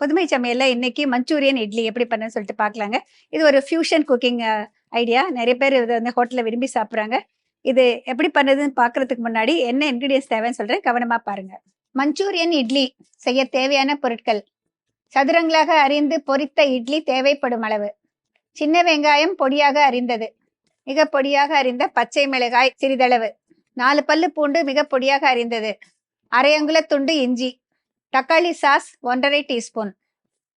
புதுமை சமையல்ல இன்னைக்கு மஞ்சூரியன் இட்லி எப்படி பண்ணு சொல்லிட்டு பார்க்கலாங்க. இது ஒரு ஃபியூஷன் குக்கிங் ஐடியா நிறைய பேர் இதை வந்து ஹோட்டலில் விரும்பி சாப்பிட்றாங்க. இது எப்படி பண்ணுறதுன்னு பார்க்கறதுக்கு முன்னாடி என்ன இன்க்ரீடியன்ஸ் தேவைன்னு சொல்கிறேன் கவனமாக பாருங்க. மஞ்சூரியன் இட்லி செய்ய தேவையான பொருட்கள். சதுரங்களாக அரிந்து பொரித்த இட்லி தேவைப்படும் அளவு. சின்ன வெங்காயம் பொடியாக அரிந்தது. மிக பொடியாக அறிந்த பச்சை மிளகாய் சிறிதளவு. நாலு பல்லு பூண்டு மிக பொடியாக அரிந்தது. அரை அங்குல துண்டு இஞ்சி. தக்காளி சாஸ் ஒன்றரை டீஸ்பூன்.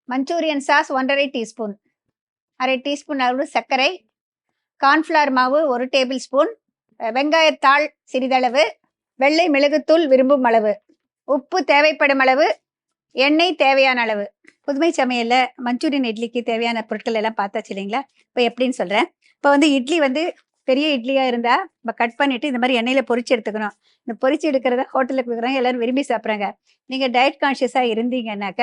மஞ்சூரியன் சாஸ் ஒன்றரை டீஸ்பூன். அரை டீஸ்பூன் அளவு சர்க்கரை. கார்ன்ஃப்ளவர் மாவு ஒரு டேபிள் ஸ்பூன். வெங்காயத்தாள் சிறிதளவு. வெள்ளை மிளகுத்தூள் விரும்பும் அளவு. உப்பு தேவைப்படும் அளவு. எண்ணெய் தேவையான அளவு. புதுமை சமையலில் மஞ்சூரியன் இட்லிக்கு தேவையான பொருட்கள் எல்லாம் பார்த்தாச்சு இல்லைங்களா? இப்போ எப்படின்னு சொல்கிறேன் இப்போ வந்து இட்லி வந்து பெரிய இட்லியாக இருந்தால் நம்ம கட் பண்ணிவிட்டு இந்த மாதிரி எண்ணெயில் பொறிச்சு எடுத்துக்கணும். இந்த பொரிச்சு எடுக்கிறத ஹோட்டலில் கொடுக்குறாங்க எல்லாரும் விரும்பி சாப்பிட்றாங்க. நீங்கள் டயட் கான்ஷியஸாக இருந்தீங்கன்னாக்க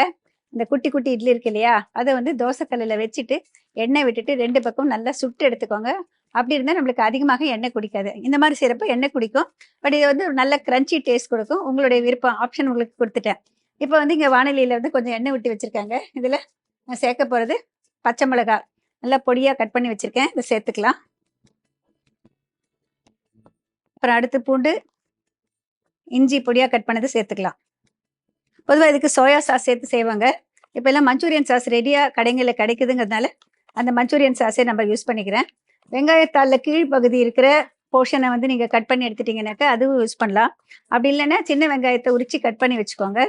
இந்த குட்டி குட்டி இட்லி இருக்கு இல்லையா அதை வந்து தோசைக்கல்லில் வச்சுட்டு எண்ணெய் விட்டுட்டு ரெண்டு பக்கம் நல்லா சுட்டு எடுத்துக்கோங்க. அப்படி இருந்தால் நம்மளுக்கு அதிகமாக எண்ணெய் குடிக்காது. இந்த மாதிரி செய்கிறப்ப எண்ணெய் குடிக்கும். பட் இது வந்து ஒரு நல்ல கிரன்ச்சி டேஸ்ட் கொடுக்கும். உங்களுடைய விருப்பம் ஆப்ஷன் உங்களுக்கு கொடுத்துட்டேன். இப்போ வந்து இங்கே வானிலையில் வந்து கொஞ்சம் எண்ணெய் விட்டு வச்சுருக்காங்க. இதில் நான் சேர்க்க போகிறது பச்சை மிளகாய். நல்லா பொடியாக கட் பண்ணி வச்சுருக்கேன். இதை சேர்த்துக்கலாம். அப்புறம் அடுத்து பூண்டு இஞ்சி பொடியாக கட் பண்ணது சேர்த்துக்கலாம். பொதுவாக இதுக்கு சோயா சாஸ் சேர்த்து செய்வாங்க. இப்போ எல்லாம் மஞ்சூரியன் சாஸ் ரெடியாக கடைங்களில் கிடைக்குதுங்கிறதுனால அந்த மஞ்சூரியன் சாஸே நம்ம யூஸ் பண்ணிக்கிறேன். வெங்காயத்தாளில் கீழ்ப்பகுதி இருக்கிற போர்ஷனை வந்து நீங்கள் கட் பண்ணி எடுத்துட்டீங்கன்னாக்கா அதுவும் யூஸ் பண்ணலாம். அப்படி இல்லைன்னா சின்ன வெங்காயத்தை உரித்து கட் பண்ணி வச்சுக்கோங்க.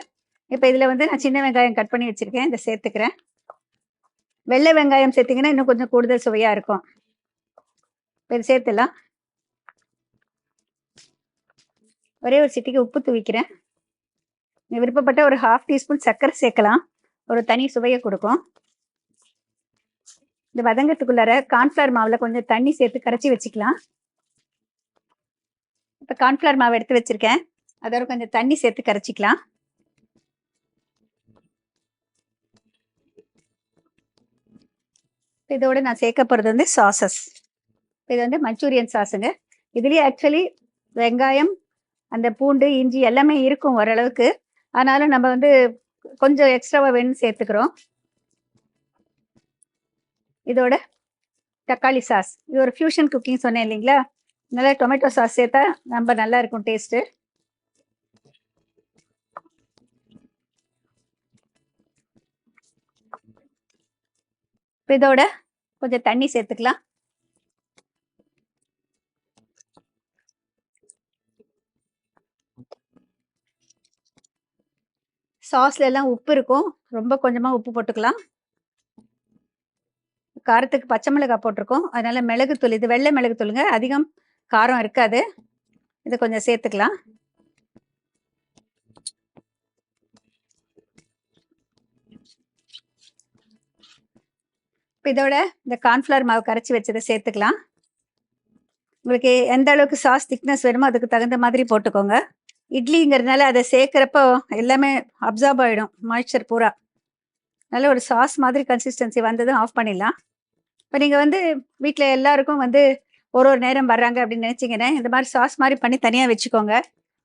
இப்போ இதில் வந்து நான் சின்ன வெங்காயம் கட் பண்ணி வச்சுருக்கேன். இதை சேர்த்துக்கிறேன். வெள்ளை வெங்காயம் சேர்த்திங்கன்னா இன்னும் கொஞ்சம் கூடுதல் சுவையாக இருக்கும். இப்போ இது சேர்த்துலாம் ஒரே ஒரு சிட்டிக்கு உப்பு துவிக்கிறேன். விருப்பப்பட்ட ஒரு ஹாஃப் டீஸ்பூன் சர்க்கரை சேர்க்கலாம். ஒரு தனி சுவையை கொடுக்கும். இந்த வதங்கத்துக்குள்ளார கார்ன்ஃப்ளவர் மாவில் கொஞ்சம் தண்ணி சேர்த்து கரைச்சி வச்சுக்கலாம். இப்போ கார்ன்ஃப்ளவர் மாவு எடுத்து வச்சிருக்கேன். அதோட கொஞ்சம் தண்ணி சேர்த்து கரைச்சிக்கலாம். இதோட நான் சேர்க்க போகிறது வந்து சாசஸ் இது வந்து மஞ்சூரியன் சாஸுங்க இதுலேயே ஆக்சுவலி வெங்காயம் அந்த பூண்டு இஞ்சி எல்லாமே இருக்கும் ஓரளவுக்கு. ஆனாலும் நம்ம வந்து கொஞ்சம் எக்ஸ்ட்ராவாக வேணும்னு சேர்த்துக்கிறோம். இதோட தக்காளி சாஸ் இது ஒரு ஃபியூஷன் குக்கிங் சொன்னேன் இல்லைங்களா? நல்லா டொமேட்டோ சாஸ் சேர்த்தா ரொம்ப நல்லா இருக்கும் டேஸ்ட்டு இதோட கொஞ்சம் தண்ணி சேர்த்துக்கலாம். சாஸ்ல எல்லாம் உப்பு இருக்கும். ரொம்ப கொஞ்சமாக உப்பு போட்டுக்கலாம். காரத்துக்கு பச்சை மிளகாய் போட்டிருக்கோம். அதனால மிளகுத்தூள் இது வெள்ளை மிளகுத்தூளுங்க அதிகம் காரம் இருக்காது. இதை கொஞ்சம் சேர்த்துக்கலாம். இப்போ இதோட இந்த கார்ன்ஃப்ளவர் மாவு கரைச்சி வச்சதை சேர்த்துக்கலாம். உங்களுக்கு எந்த அளவுக்கு சாஸ் திக்னஸ் வேணுமோ அதுக்கு தகுந்த மாதிரி போட்டுக்கோங்க. இட்லிங்கிறதுனால அதை சேர்க்குறப்போ எல்லாமே அப்சார்ப் ஆகிடும் மாய்ச்சர் பூரா. நல்ல ஒரு சாஸ் மாதிரி கன்சிஸ்டன்சி வந்ததும் ஆஃப் பண்ணிடலாம். இப்போ நீங்கள் வந்து வீட்டில் எல்லாருக்கும் வந்து ஒரு ஒரு நேரம் வர்றாங்க அப்படின்னு நினச்சிங்கன்னா இந்த மாதிரி சாஸ் மாதிரி பண்ணி தனியாக வச்சுக்கோங்க.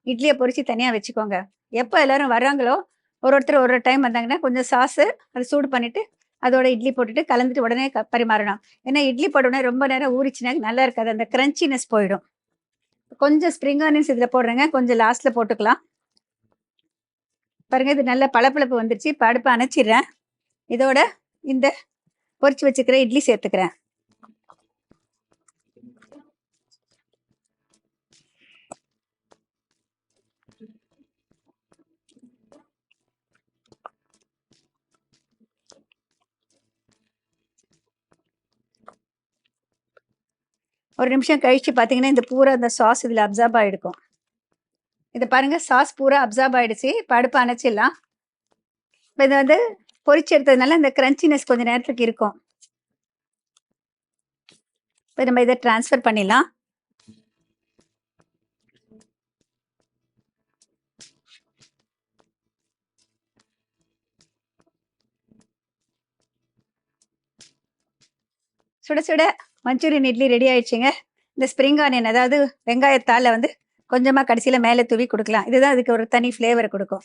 இட்லியை பொறிச்சு தனியாக வச்சுக்கோங்க. எப்போ எல்லாரும் வர்றாங்களோ ஒரு ஒருத்தர் ஒரு ஒரு டைம் வந்தாங்கன்னா கொஞ்சம் சாஸு அதை சூடு பண்ணிவிட்டு அதோட இட்லி போட்டுட்டு கலந்துட்டு உடனே க பரிமாறணும். ஏன்னா இட்லி போட்டோடனே ரொம்ப நேரம் ஊறிச்சுன்னா நல்லா இருக்காது. அந்த கிரன்ச்சினஸ் போயிடும். கொஞ்சம் ஸ்ப்ரிங் ஆனியன்ஸ் இதில் போடுறேங்க. கொஞ்சம் லாஸ்ட்டில் போட்டுக்கலாம். பாருங்க இது நல்ல பளபளப்பு வந்துருச்சு. படுப்பு அணைச்சிடுறேன். இதோட இந்த பொரிச்சு வச்சுக்கிற இட்லி சேர்த்துக்கிறேன். ஒரு நிமிஷம் கழிச்சு பார்த்தீங்கன்னா இந்த பூரா இந்த சாஸ் இதில் அப்சார்ப் ஆகிருக்கும் இதை பாருங்கள் சாஸ் பூரா அப்சார்ப் ஆகிடுச்சு படுப்பு அணைச்சிடலாம். இப்போ இதை வந்து பொறிச்சு எடுத்ததுனால இந்த கிரன்ச்சினஸ் கொஞ்சம் நேரத்துக்கு இருக்கும். இப்போ நம்ம இதை டிரான்ஸ்ஃபர் பண்ணிடலாம். சுட சுட மஞ்சூரியன் இட்லி ரெடி ஆயிடுச்சுங்க. இந்த ஸ்ப்ரிங் ஆனியன் அதாவது வெங்காயத்தால வந்து கொஞ்சமாக கடைசியில் மேலே தூவி கொடுக்கலாம். இதுதான் அதுக்கு ஒரு தனி ஃப்ளேவர் கொடுக்கும்.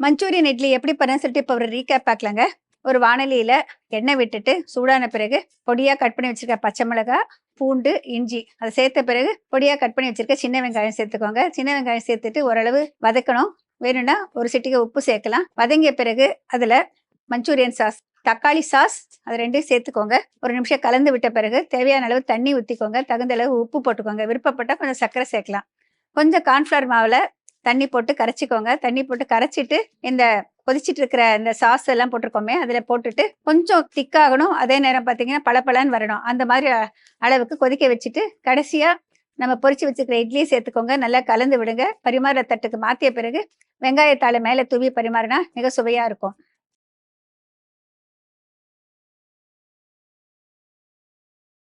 மஞ்சூரியன் இட்லி எப்படி பண்ண சொல்லிட்டு இப்போ ஒரு ரீகேப் பார்க்கலாங்க. ஒரு வானலியில் எண்ணெய் விட்டுட்டு சூடான பிறகு பொடியாக கட் பண்ணி வச்சுருக்க பச்சை மிளகாய் பூண்டு இஞ்சி அதை சேர்த்த பிறகு பொடியாக கட் பண்ணி வச்சுருக்க சின்ன வெங்காயம் சேர்த்துக்கோங்க. சின்ன வெங்காயம் சேர்த்துட்டு ஓரளவு வதக்கணும். வேணும்னா ஒரு சிட்டிகை உப்பு சேர்க்கலாம். வதங்கிய பிறகு அதில் மஞ்சூரியன் சாஸ் தக்காளி சாஸ் அது ரெண்டையும் சேர்த்துக்கோங்க. ஒரு நிமிஷம் கலந்து விட்ட பிறகு தேவையான அளவு தண்ணி ஊற்றிக்கோங்க தகுந்த அளவு உப்பு போட்டுக்கோங்க. விருப்பப்பட்டால் கொஞ்சம் சர்க்கரை சேர்க்கலாம். கொஞ்சம் கார்ன்ஃப்ளவர் மாவில் தண்ணி போட்டு கரைச்சிக்கோங்க. தண்ணி போட்டு கரைச்சிட்டு இந்த கொதிச்சிட்டு இருக்கிற இந்த சாஸ் எல்லாம் போட்டிருக்கோமே அதில் போட்டுட்டு கொஞ்சம் திக்காகணும் அதே நேரம் பார்த்தீங்கன்னா பளபளன்னு வரணும். அந்த மாதிரி அளவுக்கு கொதிக்க வச்சுட்டு கடைசியாக நம்ம பொறிச்சு வச்சுருக்கிற இட்லியை சேர்த்துக்கோங்க. நல்லா கலந்து விடுங்க. பரிமாற தட்டுக்கு மாற்றிய பிறகு வெங்காயத்தாளை மேலே தூவி பரிமாறினா மிக சுவையாக இருக்கும்.